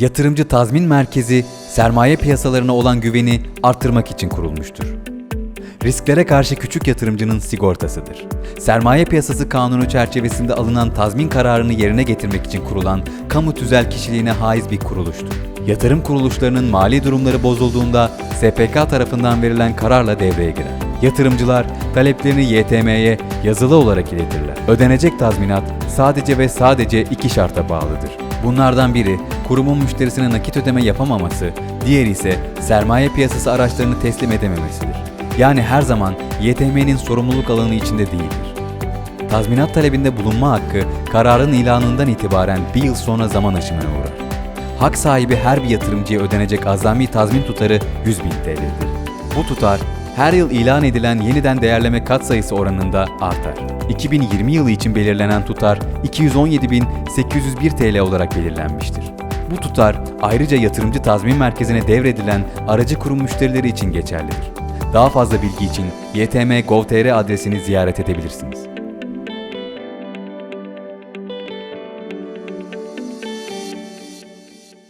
Yatırımcı Tazmin Merkezi, sermaye piyasalarına olan güveni artırmak için kurulmuştur. Risklere karşı küçük yatırımcının sigortasıdır. Sermaye Piyasası Kanunu çerçevesinde alınan tazmin kararını yerine getirmek için kurulan kamu tüzel kişiliğine haiz bir kuruluştur. Yatırım kuruluşlarının mali durumları bozulduğunda SPK tarafından verilen kararla devreye girer. Yatırımcılar taleplerini YTM'ye yazılı olarak iletirler. Ödenecek tazminat sadece ve sadece iki şarta bağlıdır. Bunlardan biri kurumun müşterisine nakit ödeme yapamaması, diğeri ise sermaye piyasası araçlarını teslim edememesidir. Yani her zaman YTM'nin sorumluluk alanı içinde değildir. Tazminat talebinde bulunma hakkı kararın ilanından itibaren bir yıl sonra zaman aşımına uğrar. Hak sahibi her bir yatırımcıya ödenecek azami tazmin tutarı 100 bin TL'dir. Bu tutar her yıl ilan edilen yeniden değerleme katsayısı oranında artar. 2020 yılı için belirlenen tutar 217.801 TL olarak belirlenmiştir. Bu tutar ayrıca yatırımcı tazmin merkezine devredilen aracı kurum müşterileri için geçerlidir. Daha fazla bilgi için ytm.gov.tr adresini ziyaret edebilirsiniz.